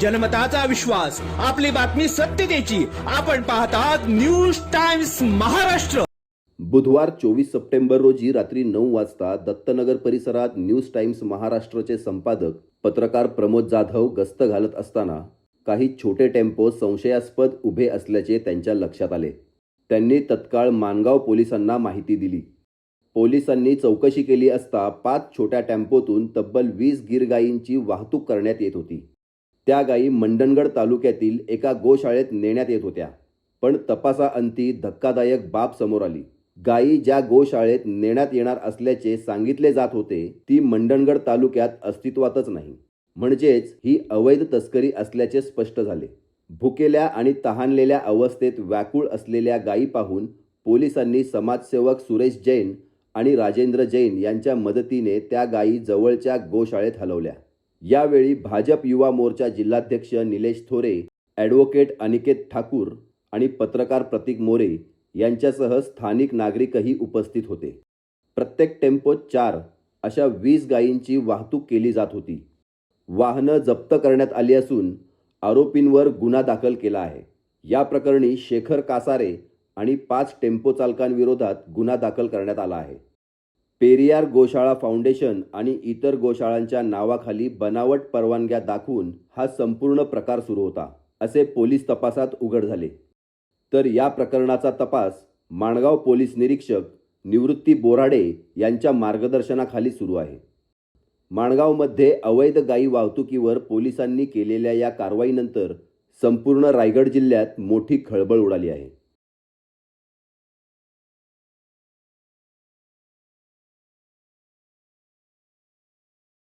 जनमताचा विश्वास आपली बातमी सत्यतेची आपण पाहतात न्यूज टाइम्स महाराष्ट्र. बुधवार चोवीस सप्टेंबर रोजी रात्री नऊ वाजता दत्तनगर परिसरात न्यूज टाइम्स महाराष्ट्रचे संपादक पत्रकार प्रमोद जाधव गस्त घालत असताना काही छोटे टेम्पो संशयास्पद उभे असल्याचे त्यांच्या लक्षात आले. त्यांनी तत्काळ मानगाव पोलिसांना माहिती दिली. पोलिसांनी चौकशी केली असता पाच छोट्या टेम्पोतून तब्बल वीस गिरगाईंची वाहतूक करण्यात येत होती. त्या गायी मंडणगड तालुक्यातील एका गोशाळेत नेण्यात येत होत्या. पण तपासाअंती धक्कादायक बाब समोर आली. गायी ज्या गोशाळेत नेण्यात येणार असल्याचे सांगितले जात होते ती मंडणगड तालुक्यात अस्तित्वातच नाही. म्हणजेच ही अवैध तस्करी असल्याचे स्पष्ट झाले. भुकेल्या आणि तहानलेल्या अवस्थेत व्याकुळ असलेल्या गायी पाहून पोलिसांनी समाजसेवक सुरेश जैन आणि राजेंद्र जैन यांच्या मदतीने त्या गायी जवळच्या गोशाळेत हलवल्या. यावेळी भाजप युवा मोर्चा जिल्हाध्यक्ष निलेश थोरे ॲडव्होकेट अनिकेत ठाकूर आणि पत्रकार प्रतीक मोरे यांच्यासह स्थानिक नागरिकही उपस्थित होते. प्रत्येक टेम्पोत चार अशा वीस गायींची वाहतूक केली जात होती. वाहनं जप्त करण्यात आली असून आरोपींवर गुन्हा दाखल केला आहे. या प्रकरणी शेखर कासारे आणि पाच टेम्पो चालकांविरोधात गुन्हा दाखल करण्यात आला आहे. पेरियार गोशाळा फाउंडेशन आणि इतर गोशाळांच्या नावाखाली बनावट परवानग्या दाखवून हा संपूर्ण प्रकार सुरू होता असे पोलीस तपासात उघड झाले. तर या प्रकरणाचा तपास माणगाव पोलीस निरीक्षक निवृत्ती बोराडे यांच्या मार्गदर्शनाखाली सुरू आहे. माणगावमध्ये अवैध गायी वाहतुकीवर पोलिसांनी केलेल्या या कारवाईनंतर संपूर्ण रायगड जिल्ह्यात मोठी खळबळ उडाली आहे.